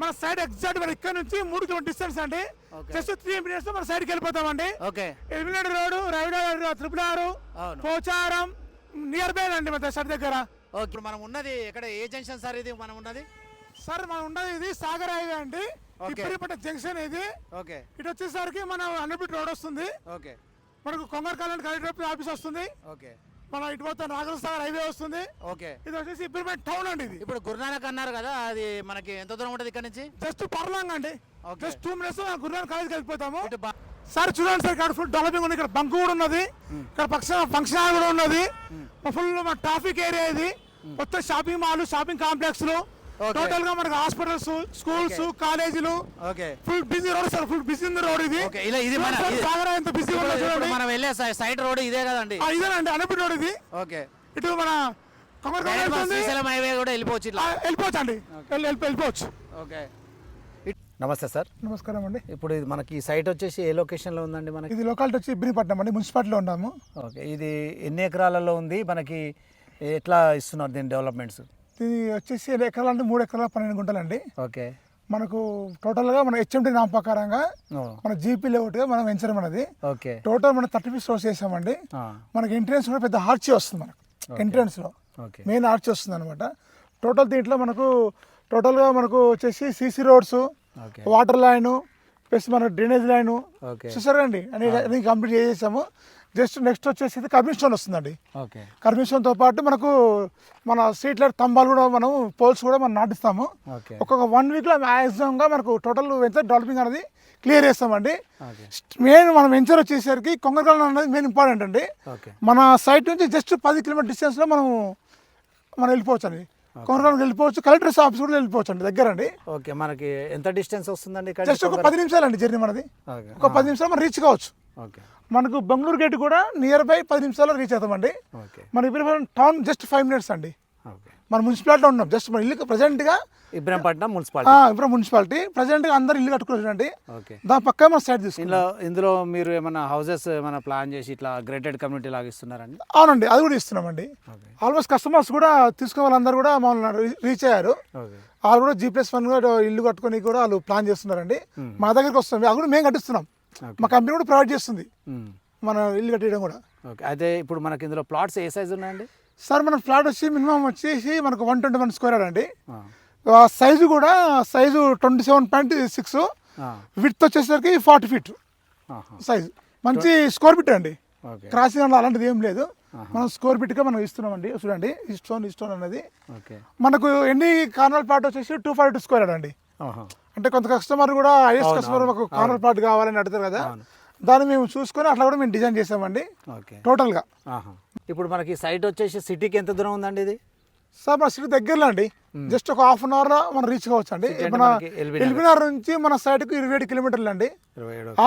మన side exact మన ఇక్కడ నుంచి మూడు కిలోమీటర్ డిస్టెన్స్ అండి. జస్ట్ త్రీ మినిట్స్ మన సైడ్కి వెళ్ళిపోతామండి. ఓకే ఎలిమినేటర్ రోడ్ రైడా త్రిపుల్ ఆరు పోచారం నియర్ బై అండి మన సైడ్ దగ్గర. ఇప్పుడు మనం ఉన్నది ఎక్కడ ఏ జంక్షన్ సార్ ఇది మనం ఉన్నది? సార్ మనం ఉన్నది ఇది సాగర్ హైవే అండి. ఇప్పటిపట్ట జంక్షన్ ఇది. ఓకే ఇటు వచ్చేసరికి మన అన్నపీట్ రోడ్ వస్తుంది. ఓకే మనకు కొంగరకాలం కలెక్టర్ ఆఫీస్ వస్తుంది. ఓకే మన ఇటు పోతే నాగర సాగర్ హైవే వస్తుంది. ఓకే. ఇది వచ్చేసి ఇప్పటిపట్ట టౌన్ అండి ఇది. ఇప్పుడు గురునానక్ అన్నారు కదా అది మనకి ఎంత దూరం ఉంటుంది ఇక్కడ నుంచి? జస్ట్ పర్లాంగ్ అండి. Okay. Just two minutes Gurunath కాలేజ్కి వెళ్ళిపోతాము. ఇటు బా- సార్ చూడండి సార్ ఇక్కడ ఫుల్ డెవలపింగ్ ఉంది. ఇక్కడ బంక్ కూడా ఉన్నది. ఇక్కడ పక్ష ఫంక్షన్ హాల్ కూడా ఉన్నది. ఫుల్ మా ట్రాఫిక్ ఏరియా ఇది. మొత్తం shopping mall shopping complex Okay. టోటల్గా మనకు హాస్పిటల్స్ స్కూల్స్ కాలేజీలు okay full busy road sir full busy ఉంది రోడ్ ఇది. ఓకే ఇలా ఇది మన సాగర్ ఎంత బిజీ చూడండి. మనం వెళ్ళే సై- సైడ్ రోడ్ ఇదే కదండి. ఆ, ఇదేనండి అన్నపూడి రోడ్ ఇది. ఓకే ఇటు మన శ్రీశైలం హైవే కూడా వెళ్ళిపోవచ్చు ఇట్లా. వెళ్ళిపోవచ్చు అండి వెళ్ళి వెళ్ళి- వెళ్ళిపోవచ్చు. ఓకే నమస్తే సార్. నమస్కారం అండి. ఇప్పుడు ఇది మనకి ఈ సైట్ వచ్చేసి ఏ లొకేషన్లో ఉందండి మనకి? ఇది లొకాలిటీ వచ్చి ఇబ్రిపట్నం అండి మున్సిపాలిటీలో ఉన్నాము. ఓకే ఇది ఎన్ని ఎకరాలలో ఉంది? మనకి ఎట్లా ఇస్తున్నారు దీని డెవలప్మెంట్స్ ఇది వచ్చేసి ఎన్ని ఎకరాలు అంటే మూడు ఎకరాల పన్నెండు గుంటలండి. ఓకే. మనకు టోటల్గా మన హెచ్ఎండి నామ ప్రకారంగా మన జీపీ లేఅవుట్గా మనం వెంచర్ మనది ఓకే. టోటల్ మనం థర్టీ ఫీట్ స్టోర్స్ చేసామండి. మనకి ఎంట్రన్స్ కూడా పెద్ద ఆర్చీ వస్తుంది మనకు. ఎంట్రన్స్లో మెయిన్ ఆర్చీ వస్తుంది అనమాట టోటల్ దీంట్లో మనకు టోటల్గా మనకు వచ్చేసి CC roads water line plus మన డ్రైనేజ్ లైను ఓకే. చూసారండి అని కంప్లీట్ చేసేసాము. జస్ట్ నెక్స్ట్ వచ్చేసి స్టోన్ వస్తుందండి. స్టోన్తో పాటు మనకు మన స్ట్రీట్ లైట్ స్తంభాలు కూడా మనం పోల్స్ కూడా మనం నాటిస్తాము. ఒక్కొక్క వన్ వీక్లో మ్యాక్సిమంగా మనకు టోటల్ వెంచర్ డెవలపింగ్ అనేది క్లియర్ చేస్తామండి. మెయిన్ మన వెంచర్ వచ్చేసరికి కొంగరకాలం అనేది మెయిన్ ఇంపార్టెంట్ అండి. మన సైట్ నుంచి జస్ట్ పది కిలోమీటర్ డిస్టెన్స్లో మనం మనం వెళ్ళిపోవచ్చు అండి కొంగరకాలం వెళ్ళిపోవచ్చు కలెక్టర్స్ ఆఫీస్ కూడా వెళ్ళిపోవచ్చు అండి దగ్గర అండి ఓకే. మనకి ఎంత డిస్టెన్స్ వస్తుందండి జస్ట్ ఒక పది నిమిషాలు అండి జర్నీ మనది. ఒక పది నిమిషాలు మనం రీచ్ కావచ్చు. మనకు బెంగళూరు గేట్ కూడా నియర్ బై పది నిమిషాల్లో రీచ్ అవుతామండి. మన ఇప్పుడు టౌన్ జస్ట్ ఫైవ్ మినిట్స్ అండి. మన మున్సిపాలిటీలో ఉన్నాం. జస్ట్ మన ఇల్లు ప్రజెంట్గా ఇబ్రహంపట్నం మున్సిపాలిటీ ఇప్పుడు మున్సిపాలిటీ ప్రజెంట్గా అందరు ఇల్లు కట్టుకున్నారండి. ఓకే. దాని పక్క మన సైడ్ తీసుకున్నాం. ఇందులో ఇందులో మీరు ఏమైనా హౌసెస్ ఏమైనా ప్లాన్ చేసి ఇట్లా గ్రేటెడ్ కమ్యూనిటీ లాగా ఇస్తున్నారండి? అవునండి అది కూడా ఇస్తున్నామండి. ఆల్మోస్ట్ కస్టమర్స్ కూడా తీసుకునే వాళ్ళందరూ కూడా మమ్మల్ని రీచ్ అయ్యారు. వాళ్ళు కూడా జీ ప్లస్ వన్ కూడా ఇల్లు కట్టుకొని కూడా వాళ్ళు ప్లాన్ చేస్తున్నారండి. మా దగ్గరికి వస్తుంది అది కూడా మేము కట్టిస్తున్నాం. మా కంపెనీ కూడా ప్రొవైడ్ చేస్తుంది. మ్మ్. మన ఇల్లు కట్టేయడం కూడా. ఓకే అయితే ఇప్పుడు మనకి ఇందులో ప్లాట్స్ ఏ సైజ్ ఉన్నాయండి? సార్ మన ఫ్లాట్ వచ్చి మినిమం వచ్చేసి మనకు వన్ ట్వంటీ వన్ స్క్వేర్ అండి. సైజు కూడా size twenty seven point six with వచ్చేసరికి ఫార్టీ ఫీట్. సైజు. మంచి స్కోర్ బిట్ అండి. క్రాసింగ్ అలా అలాంటిది ఏం లేదు. మనం స్కోర్ బిట్గా మనం ఇస్తున్నామండి. చూడండి ఈ స్టోన్ ఈ స్టోన్ అనేది. మనకు ఎన్ని కార్నర్ ప్లాట్ వచ్చేసి టూ ఫార్టీ టూ స్క్వేర్ అండి. అంటే కొంత కస్టమర్ కూడా ఐఎస్ కస్టమర్ మాకు కార్నర్ ప్లాట్ కావాలని అడుగుతారు కదా. దాన్ని మేము చూసుకొని అట్లా కూడా మేము డిజైన్ చేసామండి. టోటల్గా. ఇప్పుడు మనకి సైట్ వచ్చేసి సిటీకి ఎంత దూరం ఉందండి ఇది? సార్ మన సిటీ దగ్గరలో అండి. జస్ట్ ఒక హాఫ్ అన్ అవర్లో మనం రీచ్ కావచ్చు అండి. మన మనకి ఎల్బీ నగర్. ఎల్బీనగర్ నుంచి మన సైడ్కు ఇరవై ఏడు కిలోమీటర్లు అండి.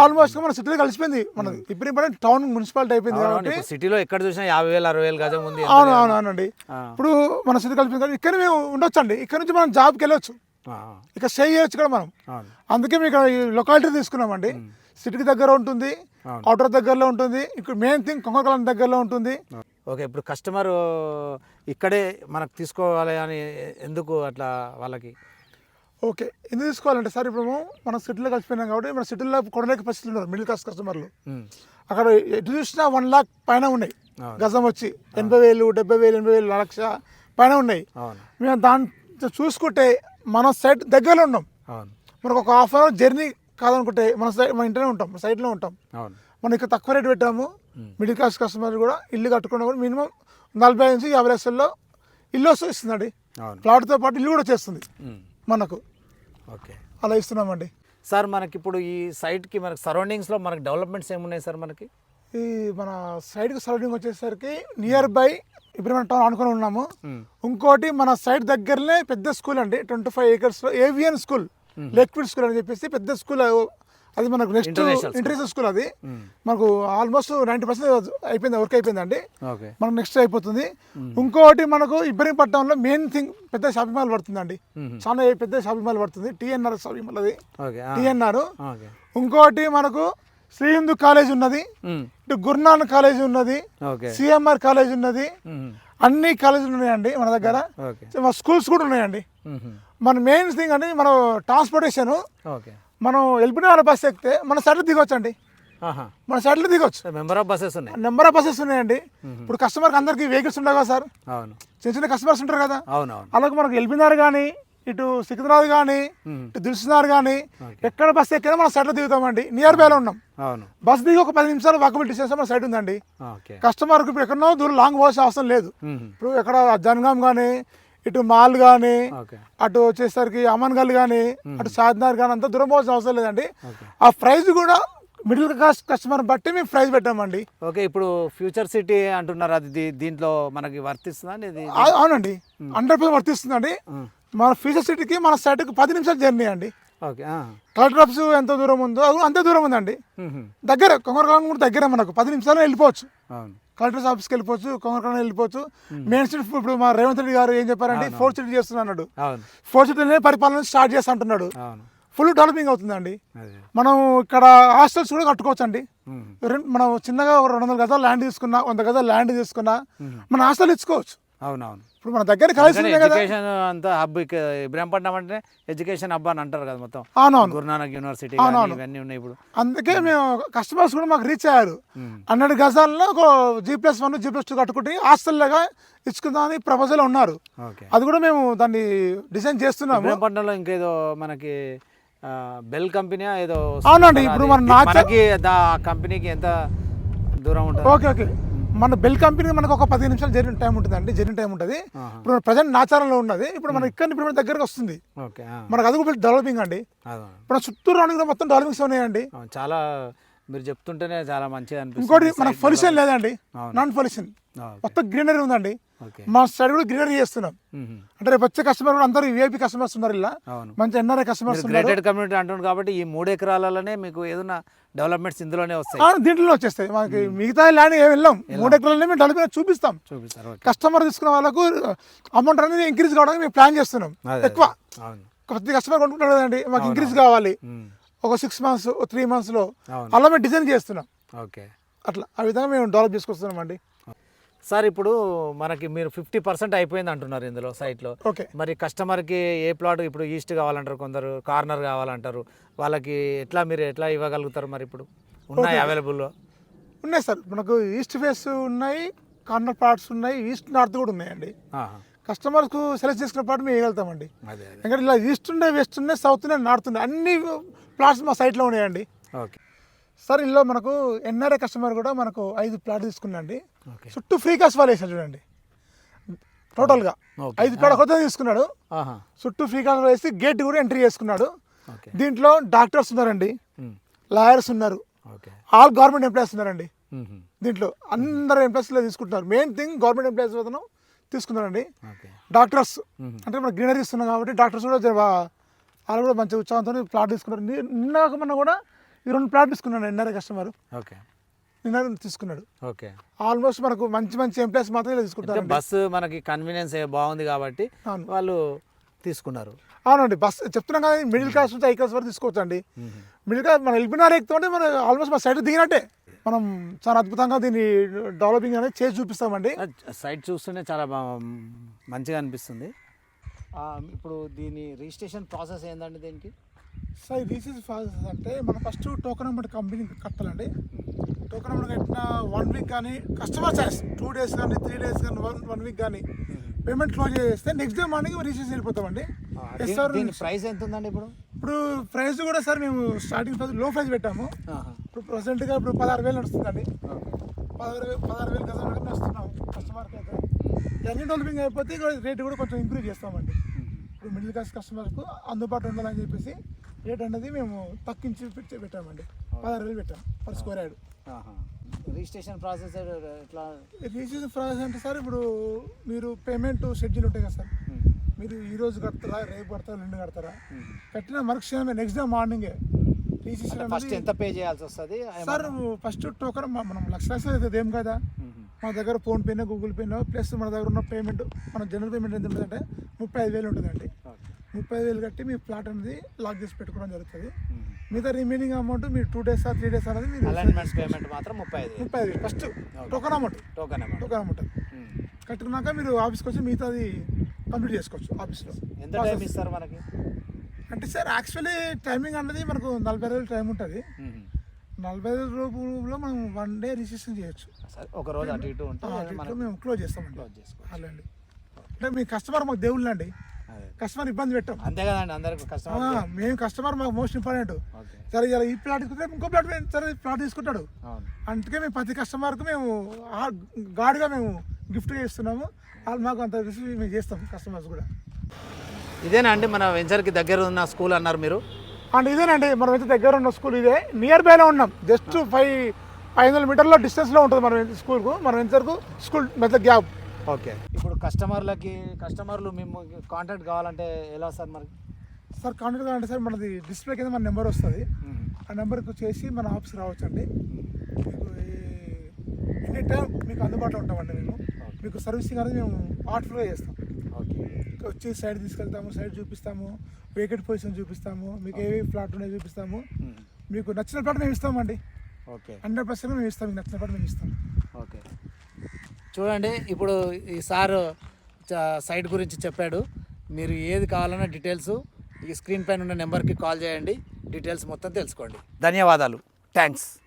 ఆల్మోస్ట్ మన సిటీలో కలిసిపోయింది. మనది ఇప్పుడు ఇప్పుడు టౌన్ మున్సిపాలిటీ అయిపోయింది కాబట్టి. సిటీలో ఎక్కడ చూసినా యాభై వేలు అరవై వేలు గజం ఉంది అవును అవును అవునండి. ఇప్పుడు మన సిటీ కలిసిపోయింది కాబట్టి ఇక్కడ మేము ఉండొచ్చు అండి ఇక్కడ నుంచి మనం జాబ్కి వెళ్ళొచ్చు. ఇక్కడ స్టే చేయొచ్చు కూడా మనం. అందుకే మేము ఇక్కడ ఈ లొకాలిటీ తీసుకున్నామండి. సిటీకి దగ్గర ఉంటుంది. అవుటర్ దగ్గరలో ఉంటుంది ఇక్కడ మెయిన్ థింగ్ కొంగకాలం దగ్గరలో ఉంటుంది. ఓకే ఇప్పుడు కస్టమర్ ఇక్కడే మనకు తీసుకోవాలి అని ఎందుకు అట్లా వాళ్ళకి? ఓకే ఎందుకు తీసుకోవాలంటే సార్ ఇప్పుడు మనం సిటీలో కలిసిపోయినాం కాబట్టి మన సిటీలో కొనలేక పరిస్థితులు ఉన్నారు మిడిల్ క్లాస్ కస్టమర్లు అక్కడ ఎటు చూసినా వన్ లాక్ పైన ఉన్నాయి. గజం వచ్చి ఎనభై వేలు డెబ్బై వేలు ఎనభై వేలు లక్ష పైన ఉన్నాయి. మేము దాంతో చూసుకుంటే మన సైట్ దగ్గరలో ఉన్నాం. మనకు ఒక హాఫ్ అవర్ జర్నీ కాదనుకుంటే మన సైడ్ మన ఇంట్లోనే ఉంటాం సైట్లో ఉంటాం. మనం ఇక్కడ తక్కువ రేట్ పెట్టాము. మిడిల్ క్లాస్ కస్టమర్ కూడా ఇల్లు కట్టుకున్నా కూడా మినిమం నలభై నుంచి యాభై లక్షల్లో ఇల్లు వస్తూ ఇస్తుందండి ప్లాట్తో పాటు ఇల్లు కూడా వచ్చేస్తుంది మనకు. ఓకే. అలా ఇస్తున్నామండి. సార్ మనకి ఇప్పుడు ఈ సైట్కి మనకి సరౌండింగ్స్లో మనకి డెవలప్మెంట్స్ ఏమున్నాయి సార్ మనకి? ఈ మన సైడ్కి సరౌండింగ్ వచ్చేసరికి నియర్ బై ఇప్పుడు మన టౌన్ ఆనుకొని ఉన్నాము. ఇంకోటి మన సైడ్ దగ్గరనే పెద్ద స్కూల్ అండి. ట్వంటీ ఫైవ్ ఏకర్స్ ఏవియన్ స్కూల్ లేక్విడ్ స్కూల్ అని చెప్పేసి పెద్ద స్కూల్ అది. మనకు నెక్స్ట్. ఇంటర్నేషనల్ స్కూల్ అది. మనకు ఆల్మోస్ట్ నైంటీ పర్సెంట్ అయిపోయింది వర్క్ అయిపోయిందండి మనకు నెక్స్ట్ అయిపోతుంది. ఇంకోటి మనకు ఇబ్రహీంపట్నంలో మెయిన్ థింగ్ పెద్ద షాపింగ్ మాల్ పడుతుందండి. చాలా పెద్ద షాపింగ్ మాల్ పడుతుంది. టిఎన్ఆర్ షాపింగ్ మాల్ అది. టిఎన్ఆర్ ఇంకోటి మనకు శ్రీ హిందూ కాలేజ్ ఉన్నది ఇటు గురునానక్ కాలేజ్ ఉన్నది సిఎంఆర్ కాలేజ్ ఉన్నది అన్ని కాలేజీలు ఉన్నాయండి మన దగ్గర. స్కూల్స్ కూడా ఉన్నాయండి. మన మెయిన్ థింగ్ అని మనం ట్రాన్స్పోర్టేషన్. మనం వాళ్ళ బస్ ఎక్కితే మన సైడ్లో దిగొచ్చు అండి ఆహా. మన సైడ్లో దిగొచ్చు. మెంబర్ ఆఫ్ బస్సెస్ ఉన్నాయి. నెంబర్ ఆఫ్ బస్సెస్ ఉన్నాయండి. ఇప్పుడు కస్టమర్కి అందరికీ వెహికల్స్ ఉండవు కదా సార్. చిన్న చిన్న కస్టమర్స్ ఉంటారు కదా. అలాగే మనకు ఎల్బినార్ కానీ ఇటు సికింద్రాబాద్ కానీ. ఇటు దిల్సునార్ కానీ ఎక్కడ బస్ ఎక్కినా మనం సైడ్లో దిగుతామండి. నియర్ బైలో ఉన్నాం. బస్ దిగి ఒక పది నిమిషాలు వాకబుల్ డిస్టెన్స్ మన సైడ్ ఉందండి. ఓకే. కస్టమర్కి ఇప్పుడు ఎక్కడో దూరం లాంగ్ పోవాల్సిన అవసరం లేదు. ఇప్పుడు ఎక్కడ జనగాం కానీ ఇటు మాల్ కానీ అటు వచ్చేసరికి అమన్గల్ కానీ అటు షాద్నార్ కానీ అంత దూరం పోవాల్సిన అవసరం లేదండి. ఆ ప్రైస్ కూడా మిడిల్ క్లాస్ కస్టమర్ బట్టి మేము ప్రైస్ పెట్టామండి. ఓకే ఇప్పుడు ఫ్యూచర్ సిటీ అంటున్నారు అది దీంట్లో మనకి వర్తిస్తుందా అవునండి. హండ్రెడ్ పర్సెంట్ వర్తిస్తుందండి. మన ఫ్యూచర్ సిటీకి మన సైడ్కి పది నిమిషాల జర్నీ అండి. ఓకే. కలెక్టర్ ఆఫీస్ ఎంత దూరం ఉందో అది అంతే దూరం ఉందండి. దగ్గర కొంగరకాలం కూడా దగ్గర మనకు. పది నిమిషాలు వెళ్ళిపోవచ్చు. కలెక్టర్ ఆఫీస్కి వెళ్ళిపోవచ్చు కొంగరకాలం వెళ్ళిపోవచ్చు. మెయిన్ స్ట్రీట్ ఇప్పుడు మా రేవంత్ రెడ్డి గారు ఏం చెప్పారంటే ఫోర్త్ సిటీ చేస్తున్నా అన్నాడు అవును. ఫోర్త్ సిటీలోనే పరిపాలన స్టార్ట్ చేస్తా అంటున్నాడు. ఫుల్ డెవలపింగ్ అవుతుందండి. మనం ఇక్కడ హాస్టల్స్ కూడా కట్టుకోవచ్చు అండి. మనం చిన్నగా రెండు వందల గదాలు ల్యాండ్ తీసుకున్నా వంద గదాలు ల్యాండ్ తీసుకున్నా మన హాస్టల్ ఇచ్చుకోవచ్చు. అవును అవును ఇప్పుడు మన దగ్గర కదా. ఎడ్యుకేషన్ అంతా హబ్ ఇబ్రాహీంపట్నం అంటే ఎడ్యుకేషన్ హబ్ అని అంటారు కదా మొత్తం. అవునవును. గురునానక్ యూనివర్సిటీ. ఇవన్నీ ఉన్నాయి ఇప్పుడు. అందుకే మేము కస్టమర్స్ కూడా మాకు రీచ్ అయ్యారు. హండ్రెడ్ గజాల్లో ఒక G plus one G plus two కట్టుకుంటే హాస్టల్లాగా ఇచ్చుకుందామని ప్రపోజల్ ఉన్నారు. అది కూడా మేము దాన్ని డిజైన్ చేస్తున్నాము. ఇబ్రాహీంపట్నంలో ఇంకేదో మనకి ఆ, బెల్ కంపెనీ ఏదో అవునండి, ఇప్పుడు మన మనకి దా కంపెనీకి ఎంత దూరం ఉంటుంది? Okay okay. మన బెల్ కంపెనీ మనకు ఒక పదిహేను నిమిషాలు జర్నీ టైం ఉంటుందండి జర్నీ టైం ఉంటుంది. ఇప్పుడు ప్రజెంట్ నాచారంలో ఉన్నది ఇప్పుడు మన ఇక్కడ ఇప్పుడు మన దగ్గరకు వస్తుంది. మనకు అది కూడా డెవలపింగ్ అండి. ఇప్పుడు చుట్టూ రౌండింగ్ మొత్తం డెవలపింగ్స్ ఉన్నాయండి చాలా మీరు చెప్తుంటేనే చాలా మంచిగా ఇంకోటి అనిపిస్తుంది మనకు పొల్యూషన్ లేదండి. Non pollution. మొత్తం గ్రీనరీ ఉందండి. మా సైడ్ కూడా గ్రీనరీ చేస్తున్నాం. అంటే రేపు వచ్చే కస్టమర్ కూడా అందరూ విఐపి కస్టమర్స్ ఉన్నారు ఇలా. మంచి ఎన్ఆర్ఐ కస్టమర్స్ గ్రేటెడ్ కమ్యూనిటీ అంటున్నారు కాబట్టి ఈ మూడు ఎకరాలలోనే మీకు ఏదైనా డెవలప్మెంట్స్ ఇందులోనే వస్తాయి. దీంట్లో వచ్చేస్తాయి. మనకి మిగతా ల్యాండ్ ఏమి వెళ్ళాం. మూడు ఎకరాలనే మేము డెవలప్ చూపిస్తాం. చూపిస్తారు కస్టమర్ తీసుకున్న వాళ్ళకు అమౌంట్ అనేది ఇంక్రీజ్ కావడానికి మేము ప్లాన్ చేస్తున్నాం. ఎక్కువ. కొద్ది కస్టమర్ కొనుక్కుంటాడు కదండి. మాకు ఇంక్రీజ్ కావాలి. ఒక సిక్స్ మంత్స్ త్రీ మంత్స్లో అలా మేము డిజైన్ చేస్తున్నాం. ఓకే. అట్లా ఆ విధంగా మేము డెవలప్ చేసుకొస్తున్నాం అండి. సార్ ఇప్పుడు మనకి మీరు ఫిఫ్టీ పర్సెంట్ అయిపోయింది అంటున్నారు ఇందులో సైట్లో ఓకే. మరి కస్టమర్కి ఏ ప్లాట్ ఇప్పుడు ఈస్ట్ కావాలంటారు కొందరు కార్నర్ కావాలంటారు వాళ్ళకి ఎట్లా మీరు ఎట్లా ఇవ్వగలుగుతారు మరి ఇప్పుడు? ఉన్నాయి అవైలబుల్లో ఉన్నాయి సార్. మనకు ఈస్ట్ ఫేస్ ఉన్నాయి కార్నర్ పార్ట్స్ ఉన్నాయి ఈస్ట్ నార్త్ కూడా ఉన్నాయండి. కస్టమర్స్కు సెలెక్ట్ చేసుకున్న పాటు మేము వేయగలుగుతామండి అదే ఎందుకంటే ఇలా ఈస్ట్ ఉన్నాయి వెస్ట్ ఉన్నాయి సౌత్ ఉన్నాయి నార్త్ ఉన్నాయి అన్ని ప్లాట్స్ మా సైట్లో ఉన్నాయండి. ఓకే. సార్ ఇందులో మనకు ఎన్ఆర్ఐ కస్టమర్ కూడా మనకు ఐదు ప్లాట్ తీసుకున్నాండి చుట్టూ ఫ్రీ కాస్ట్ వాళ్ళు వేసాడు చూడండి. టోటల్గా ఐదు ప్లాట్ కొత్త తీసుకున్నాడు. చుట్టూ ఫ్రీ కాస్ట్ వేసి గేట్ కూడా ఎంట్రీ చేసుకున్నాడు. దీంట్లో డాక్టర్స్ ఉన్నారండి. లాయర్స్ ఉన్నారు. ఆల్ గవర్నమెంట్ ఎంప్లాయీస్ ఉన్నారండి. దీంట్లో అందరు ఎంప్లాయీస్లో తీసుకుంటున్నారు. మెయిన్ థింగ్ గవర్నమెంట్ ఎంప్లాయీస్ అతను తీసుకున్నారండి డాక్టర్స్. అంటే మనం గ్రీనరీ ఇస్తున్నాం కాబట్టి డాక్టర్స్ కూడా వాళ్ళు కూడా మంచి ఉత్సాహంతో ప్లాట్ తీసుకున్నారు. నిన్న మొన్న కూడా ఈ రెండు ప్లాట్ తీసుకున్నాడు ఎన్ఆర్ఐ కస్టమర్. ఓకే. నిన్న తీసుకున్నాడు. ఓకే. ఆల్మోస్ట్ మనకు మంచి మంచి ఎంప్లాయీస్ మాత్రమే తీసుకుంటారు బస్సు మనకి కన్వీనియన్స్ బాగుంది కాబట్టి. వాళ్ళు తీసుకున్నారు. అవునండి బస్ చెప్తున్నాం కదా మిడిల్ క్లాస్ నుంచి హై క్లాస్ వరకు తీసుకోవచ్చు అండి మిడిల్ క్లాస్ మనం ఎల్బినార్ ఎక్కుతుంటే మనం ఆల్మోస్ట్ మా సైడ్ దిగినట్టే. మనం చాలా అద్భుతంగా దీన్ని డెవలపింగ్ అనేది చేసి చూపిస్తామండి. సైట్ చూస్తూనే చాలా మంచిగా అనిపిస్తుంది. ఇప్పుడు దీని రిజిస్ట్రేషన్ ప్రాసెస్ ఏందండి దీనికి? సార్ రీసెస్ ప్రాసెస్ అంటే మనం ఫస్ట్ టోకెన్ నెంబర్ కంపెనీ కట్టాలండి. టోకెన్ నెంబర్ కట్టిన వన్ వీక్ కానీ కస్టమర్ చాయిస్ టూ డేస్ కానీ త్రీ డేస్ కానీ వన్ వన్ వీక్ కానీ పేమెంట్ క్లోజ్ చేస్తే నెక్స్ట్ డే మార్నింగ్ రిజిస్ట్రేషన్ వెళ్ళిపోతామండి. సార్. ప్రైస్ ఎంత ఉందండి ఇప్పుడు? ఇప్పుడు ప్రైస్ కూడా సార్ మేము స్టార్టింగ్ ప్రైస్లో ప్రైస్ పెట్టాము. ఇప్పుడు ప్రజెంట్గా ఇప్పుడు పదహారు వేలు నడుస్తుందండి. పదహారు వేలు పదహారు వేలు కదా నడుస్తున్నాం కస్టమర్కి అయితే ఇవన్నీ డెవలపింగ్ అయిపోతే రేట్ కూడా కొంచెం ఇంప్రూవ్ చేస్తామండి. ఇప్పుడు మిడిల్ క్లాస్ కస్టమర్కు అందుబాటు ఉండాలని చెప్పేసి రేట్ అనేది మేము తగ్గించి పెట్టి పెట్టామండి. పదహారు వేలు పెట్టాం per square yard registration process ఎట్లా? రిజిస్ట్రేషన్ ప్రాసెస్ అంటే సార్ ఇప్పుడు మీరు పేమెంట్ షెడ్యూల్ ఉంటాయి కదా సార్. మీరు ఈ రోజు కడతారా రేపు కడతారా రెండు కడతారా? కట్టిన మరుక్షణమే నెక్స్ట్ డే మార్నింగే రిజిస్ట్రేషన్ ఫస్ట్ ఎంత పే చేయాల్సి వస్తుంది? సార్ ఫస్ట్ టోకన్ మనం లక్ష లక్షలు ఏం కదా? మన దగ్గర ఫోన్ పేనో గూగుల్ పేనో ప్లస్ మన దగ్గర ఉన్న పేమెంట్ మన జనరల్ పేమెంట్ ఎంత ఉంటుందంటే ముప్పై ఐదు వేలు ఉంటుందండి. ముప్పై ఐదు వేలు కట్టి మీ ప్లాట్ అనేది లాక్ చేసి పెట్టుకోవడం జరుగుతుంది. మిగతా రిమైనింగ్ అమౌంట్ మీరు టూ డేస్ ఆ త్రీ డేస్ అనేది మీరు పేమెంట్ మాత్రం ముప్పై ఐదు ముప్పై ఐదు first token amount token amount token amount కట్టుకున్నాక మీరు ఆఫీస్కి వచ్చి మిగతాది కంప్లీట్ చేసుకోవచ్చు ఆఫీస్లో ఎంత టైం ఇస్తారు మనకి? అంటే సార్ యాక్చువల్లీ టైమింగ్ అన్నది మనకు నలభై రోజులు టైం ఉంటుంది. నలభై ఐదు రోజుల్లో మనం వన్ డే రిజిస్ట్రేషన్ చేయొచ్చు. సరే ఒక రోజు అటు ఇటు ఉంటే మేము క్లోజ్ చేస్తామండి. క్లోజ్ చేసుకో అలా అండి అంటే మీ కస్టమర్ మాకు దేవుళ్ళు అండి కస్టమర్ ఇబ్బంది పెట్టాం. అంతే కదండి అందరికి కస్టమర్ మేము కస్టమర్ మాకు మోస్ట్ ఇంపార్టెంట్ సరే ఇలా ఈ ప్లాట్ తీసుకుంటే ఇంకో ప్లాట్ సరే ప్లాట్ తీసుకుంటాడు. అందుకే మేము ప్రతి కస్టమర్కి మేము గాడ్గా మేము గిఫ్ట్గా ఇస్తున్నాము వాళ్ళు మాకు అంత రిసీవ్ మేము చేస్తాం కస్టమర్స్ కూడా. ఇదేనా అండి మన వెంచర్కి దగ్గర ఉన్న స్కూల్ అన్నారు మీరు? అండ్ ఇదేనండి మనం అయితే దగ్గర ఉన్న స్కూల్ ఇదే. నియర్ బైలో ఉన్నాం. జస్ట్ ఫైవ్ ఫైవ్ వందల మీటర్లో డిస్టెన్స్లో ఉంటుంది మన స్కూల్కు. మన వెంచర్కు స్కూల్ మధ్య గ్యాప్. ఓకే. ఇప్పుడు కస్టమర్లకి కస్టమర్లు మేము కాంటాక్ట్ కావాలంటే ఎలా సార్ మరి? సార్ కాంటాక్ట్ కావాలంటే సార్ మనది డిస్ప్లే కింద మన నెంబర్ వస్తుంది. ఆ నెంబర్కి చేసి మన ఆఫీస్కి రావచ్చు అండి మీకు ఎనీ టైం మీకు అందుబాటులో ఉంటామండి మేము. మీకు సర్వీసింగ్ అనేది మేము ఆర్ట్ఫుల్గా చేస్తాం. ఓకే. వచ్చి సైడ్ తీసుకెళ్తాము సైడ్ చూపిస్తాము వేకెట్ పొజిషన్ చూపిస్తాము మీకు ఏ ఫ్లాట్ ఉన్నాయో చూపిస్తాము. మీకు నచ్చిన ప్లాట్ మేము ఇస్తామండి. ఓకే. హండ్రెడ్ పర్సెంట్ మేము ఇస్తాం మీకు నచ్చిన ప్లాట్ మేము ఇస్తాం. ఓకే. చూడండి ఇప్పుడు ఈ సార్ చ- సైట్ గురించి చెప్పాడు. మీరు ఏది కావాలన్నా డీటెయిల్స్ ఈ స్క్రీన్ పైన ఉన్న నెంబర్కి కాల్ చేయండి. డీటెయిల్స్ మొత్తం తెలుసుకోండి. ధన్యవాదాలు. థ్యాంక్స్